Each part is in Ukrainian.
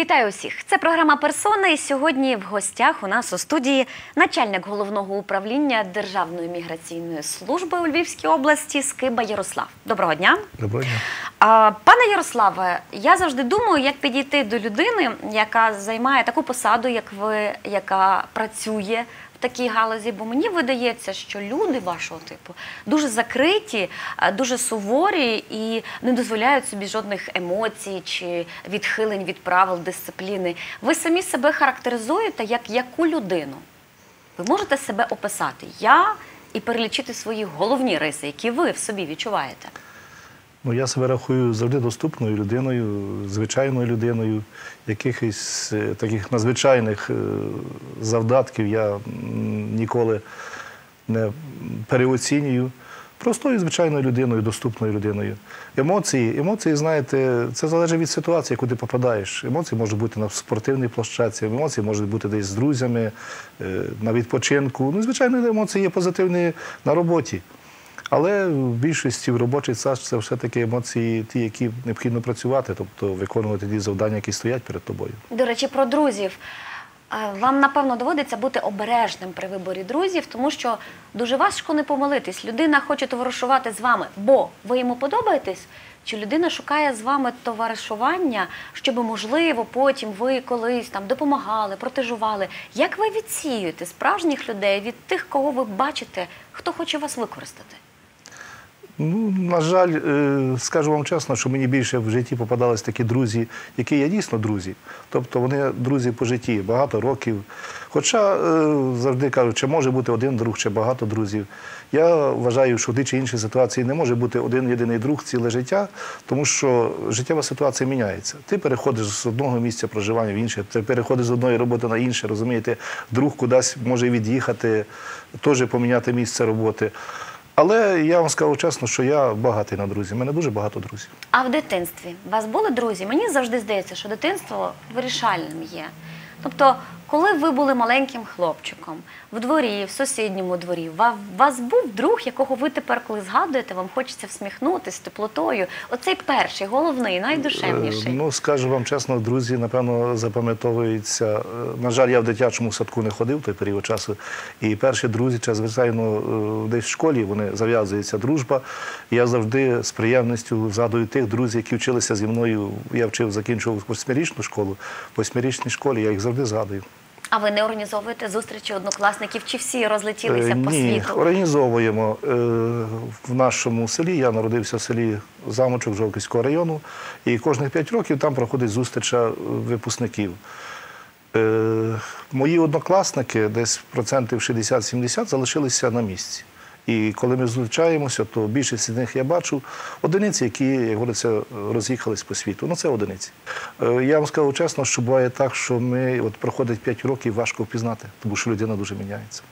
Вітаю усіх! Це програма Персона. І сьогодні в гостях у нас у студії начальник головного управління Державної міграційної служби у Львівській області Скиба Ярослав. Доброго дня. Доброго дня. А, Пане Ярославе, я завжди думаю, як підійти до людини, яка займає таку посаду, як ви, яка працює такій галузі. Бо мені видається, що люди вашого типу дуже закриті, дуже суворі і не дозволяють собі жодних емоцій чи відхилень від правил дисципліни. Ви самі себе характеризуєте як яку людину? Ви можете себе описати я і перелічити свої головні риси, які ви в собі відчуваєте. Ну, я себе рахую завжди доступною людиною, звичайною людиною. Якихось е, таких надзвичайних е, завдатків я ніколи не переоцінюю. Простою звичайною людиною, доступною людиною. Емоції, емоції, знаєте, це залежить від ситуації, яку ти попадаєш. Емоції можуть бути на спортивній площадці, емоції можуть бути десь з друзями, е, на відпочинку. Ну, звичайно, емоції є позитивні на роботі. Але в більшості в робочий час це все-таки емоції, ті, які необхідно працювати, тобто виконувати ті завдання, які стоять перед тобою. До речі, про друзів. Вам напевно доводиться бути обережним при виборі друзів, тому що дуже важко не помилитись. Людина хоче товаришувати з вами, бо ви йому подобаєтесь, чи людина шукає з вами товаришування, щоб, можливо, потім ви колись там допомагали, протежували. Як ви відсіюєте справжніх людей від тих, кого ви бачите, хто хоче вас використати? Ну, на жаль, е, скажу вам чесно, що мені більше в житті попадались такі друзі, які є дійсно друзі. Тобто вони друзі по житті, багато років. Хоча е, завжди кажуть, чи може бути один друг, чи багато друзів. Я вважаю, що в тій чи іншій ситуації не може бути один єдиний друг ціле життя, тому що життєва ситуація міняється. Ти переходиш з одного місця проживання в інше, ти переходиш з одної роботи на інше, розумієте, друг кудись може від'їхати, теж поміняти місце роботи. Але я вам скажу чесно, що я багатий на друзів. У мене дуже багато друзів. А в дитинстві у вас були друзі? Мені завжди здається, що дитинство вирішальним є. Тобто, коли ви були маленьким хлопчиком в дворі, в сусідньому дворі, вас був друг, якого ви тепер, коли згадуєте, вам хочеться всміхнутися теплотою. Оцей перший, головний, найдушевніший. Е, Ну, скажу вам чесно, друзі, напевно, запам'ятовуються. Е, На жаль, я в дитячому садку не ходив той період часу. І перші друзі, це, звичайно, е, десь в школі вони зав'язується дружба. Я завжди з приємністю згадую тих друзів, які вчилися зі мною. Я вчив, закінчував восьмирічну школу. В восьмирічній школі я їх завжди згадую. А ви не організовуєте зустрічі однокласників, чи всі розлетілися по по Ні, світу? організовуємо Е, в нашому селі. Я народився в селі Замочок Жовківського району, і кожних п'ять років там проходить зустріч е, випускників. Е, Мої однокласники, десь процентів 60-70, залишилися на місці. І коли ми зустрічаємося, то більшість з них я бачу одиниці, які, як говориться, роз'їхались по світу. Ну, це одиниці. Е, Я вам скажу чесно, що буває так, що ми от проходить 5 років, важко впізнати, тому що людина дуже міняється.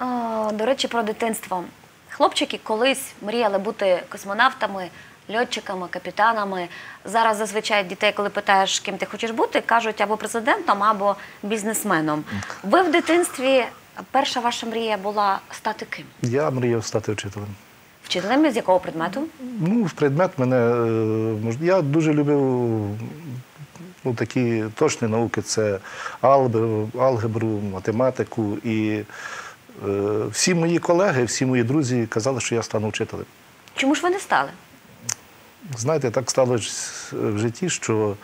О, до речі, про дитинство. Хлопчики колись мріяли бути космонавтами, льотчиками, капітанами. Зараз зазвичай дітей, коли питаєш, ким ти хочеш бути, кажуть або президентом, або бізнесменом. Ви в дитинстві перша ваша мрія була стати ким? Я мріяв стати вчителем. Вчителем з якого предмету? Ну, в предмет мене е, я дуже любив ну, такі точні науки: це алгебру, алгебру математику. І е, всі мої колеги, всі мої друзі казали, що я стану вчителем. Чому ж ви не стали? Знаєте, так сталося в житті, що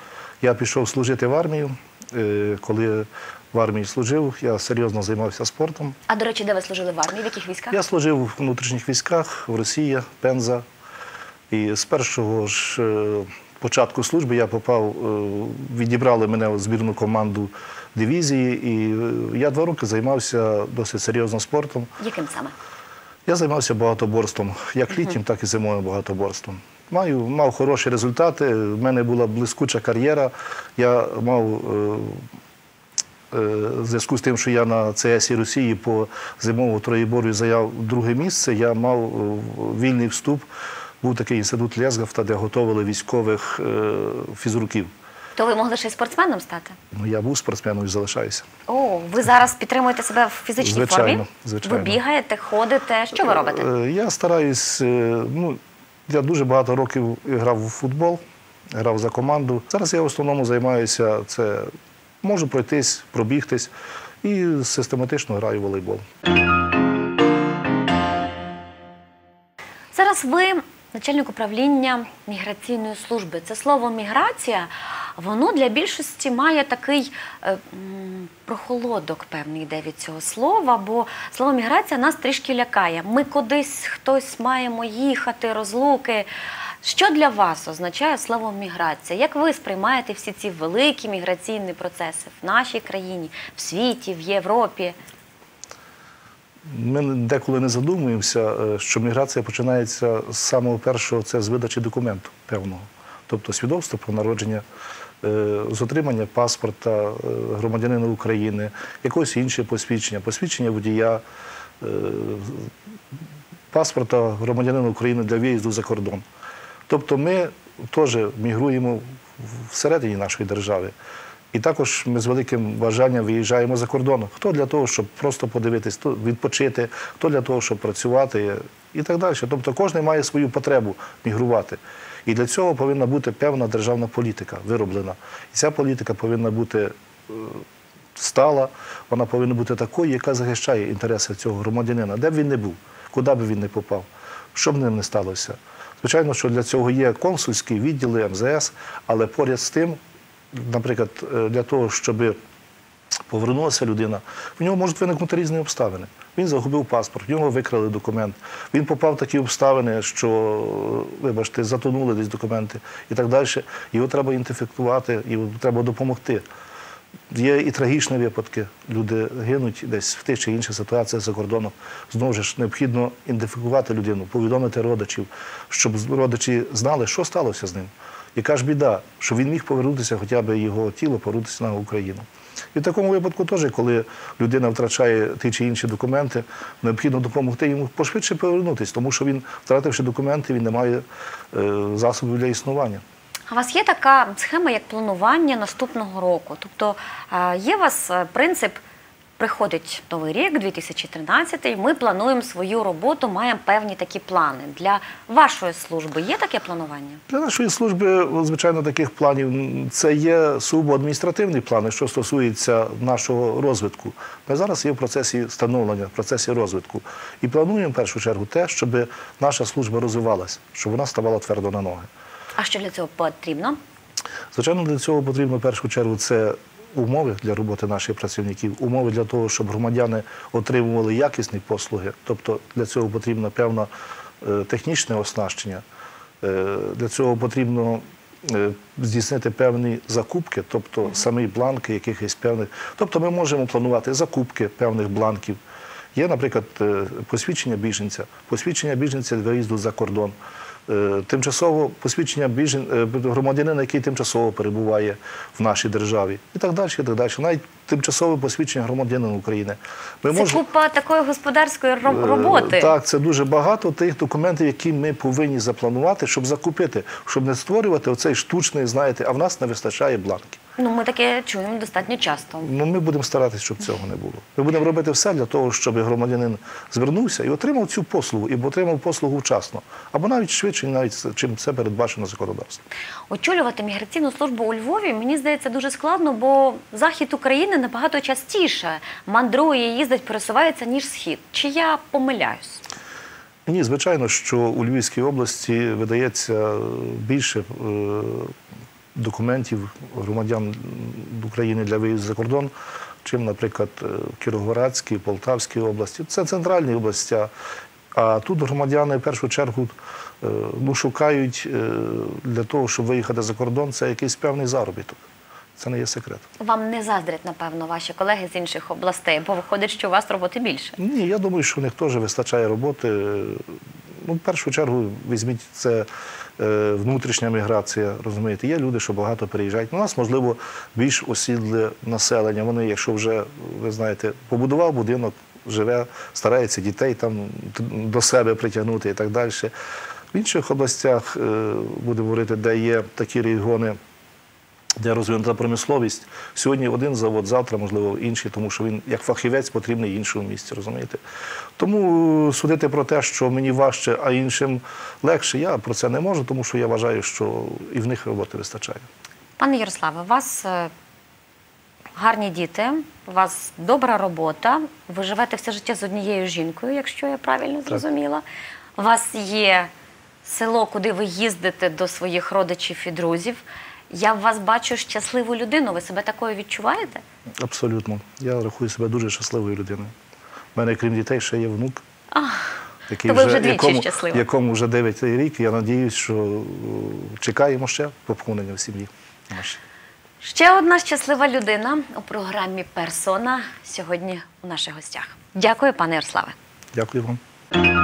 я пішов служити в армію. Е, Коли в армії служив, я серйозно займався спортом. А до речі, де ви служили в армії? В яких військах? Я служив у внутрішніх військах в Росії, Пенза. І з першого ж е, початку служби я попав, е, відібрали мене в збірну команду дивізії, і е, я два роки займався досить серйозно спортом. Яким саме? Я займався багатоборством, як літнім, так і зимовим багатоборством. Маю, мав хороші результати. У мене була блискуча кар'єра. Я мав в зв'язку з тим, що я на ЦС Росії по зимовому троєборю заяв друге місце, я мав е, вільний вступ. Був такий інститут Лєзгавта, де готували військових е, фізруків. То ви могли ще й спортсменом стати? Ну, я був спортсменом і залишаюся. О, ви зараз підтримуєте себе в фізичній Звичайно, формі? звичайно. Ви бігаєте, ходите. Що ви робите? Е, Я стараюсь, е, ну, я дуже багато років грав у футбол. грав за команду. Зараз я в основному займаюся це. Можу пройтись, пробігтись і систематично граю в волейбол. Зараз ви начальник управління міграційної служби. Це слово міграція, воно для більшості має такий е, прохолодок певний йде від цього слова, бо слово міграція нас трішки лякає. Ми кудись хтось маємо їхати, розлуки. Що для вас означає слово міграція? Як ви сприймаєте всі ці великі міграційні процеси в нашій країні, в світі, в Європі? Ми деколи не задумуємося, е, що міграція починається з самого першого це з видачі документу певного, тобто свідоцтво про народження, е, з отримання паспорта е, громадянина України, якогось іншого посвідчення, посвідчення водія, паспорта громадянина України для виїзду за кордон. Тобто ми теж мігруємо всередині нашої держави. І також ми з великим бажанням виїжджаємо за кордон. Хто для того, щоб просто подивитись, відпочити, хто для того, щоб працювати і так далі. Тобто кожен має свою потребу мігрувати. І для цього повинна бути певна державна політика вироблена. І ця політика повинна бути е, стала, вона повинна бути такою, яка захищає інтереси цього громадянина, де б він не був, куди б він не попав, що б ним не сталося. Звичайно, що для цього є консульські відділи МЗС, але поряд з тим, наприклад, е, для того, щоб повернулася людина, в нього можуть виникнути різні обставини. Він загубив паспорт, в нього викрали документ. Він попав в такі обставини, що, вибачте, затонули десь документи і так далі. Його треба ідентифікувати, його треба допомогти. Є і трагічні випадки. Люди гинуть десь в тих чи інших ситуаціях за кордоном. Знову ж необхідно ідентифікувати людину, повідомити родичів, щоб родичі знали, що сталося з ним. Яка ж біда, що він міг повернутися, хоча б його тіло повернутися на Україну. І в такому випадку теж, коли людина втрачає ті чи інші документи, необхідно допомогти йому пошвидше повернутися, тому що він, втративши документи, він не має е, засобів для існування. А у вас є така схема, як планування наступного року? Тобто е, є у вас е, принцип, приходить новий рік, 2013, ми плануємо свою роботу, маємо певні такі плани. Для вашої служби є таке планування? Для нашої служби, звичайно, таких планів це є сугубо плани, що стосується нашого розвитку. Ми зараз є в процесі становлення, в процесі розвитку. І плануємо в першу чергу те, щоб наша служба розвивалася, щоб вона ставала твердо на ноги. А що для цього потрібно? Звичайно, для цього потрібно в першу чергу це умови для роботи наших працівників, умови для того, щоб громадяни отримували якісні послуги. Тобто для цього потрібно певне технічне оснащення. Е, Для цього потрібно е, здійснити певні закупки, тобто самі бланки якихось певних. Тобто ми можемо планувати закупки певних бланків. Є, наприклад, е, посвідчення біженця, посвідчення біженця для виїзду за кордон. Е, Тимчасово посвідчення біжен... е, громадянина, який тимчасово перебуває в нашій державі, і так далі. І так далі. Навіть тимчасове посвідчення громадянина України. Ми Це можемо- купа такої господарської Е, роботи. Так, це дуже багато тих документів, які ми повинні запланувати, щоб закупити, щоб не створювати оцей штучний, знаєте, а в нас не вистачає бланків. Ну, ми таке чуємо достатньо часто. Ну, ми будемо старатися, щоб цього не було. Ми будемо робити все для того, щоб громадянин звернувся і отримав цю послугу, і отримав послугу вчасно, або навіть швидше, навіть чим це передбачено законодавством. Очолювати міграційну службу у Львові мені здається дуже складно, бо захід України набагато частіше мандрує, їздить, пересувається ніж схід. Чи я помиляюсь? Ні, звичайно, що у Львівській області видається більше е, документів громадян України для виїзду за кордон, чим, наприклад, е, в Кіровоградській, Полтавській області. Це центральні області. А тут громадяни в першу чергу е, ну, шукають е, для того, щоб виїхати за кордон, це якийсь певний заробіток. Це не є секрет. Вам не заздрять, напевно, ваші колеги з інших областей, бо виходить, що у вас роботи більше. Ні, я думаю, що в них теж вистачає роботи. Ну, в першу чергу візьміть це е, внутрішня міграція, розумієте. Є люди, що багато переїжджають. У нас, можливо, більш осідле населення. Вони, якщо вже, ви знаєте, побудував будинок, живе, старається дітей там до себе притягнути і так далі. В інших областях, е, будемо говорити, де є такі регіони, де розвинута промисловість. Сьогодні один завод, завтра, можливо, інший, тому що він як фахівець потрібний іншому місці, розумієте? Тому судити про те, що мені важче, а іншим легше, я про це не можу, тому що я вважаю, що і в них роботи вистачає. Пане Ярославе, у вас е, гарні діти, у вас добра робота, ви живете все життя з однією жінкою, якщо я правильно зрозуміла. У вас є село, куди ви їздите до своїх родичів і друзів. Я в вас бачу щасливу людину. Ви себе такою відчуваєте? Абсолютно. Я рахую себе дуже щасливою людиною. У мене, крім дітей, ще є внук. Який то ви вже двічі якому, щаслива. якому вже 9 рік. Я надіюсь, що е, чекаємо ще поповнення в сім'ї. Ще одна щаслива людина у програмі Персона сьогодні у наших гостях. Дякую, пане Ярославе. Дякую вам.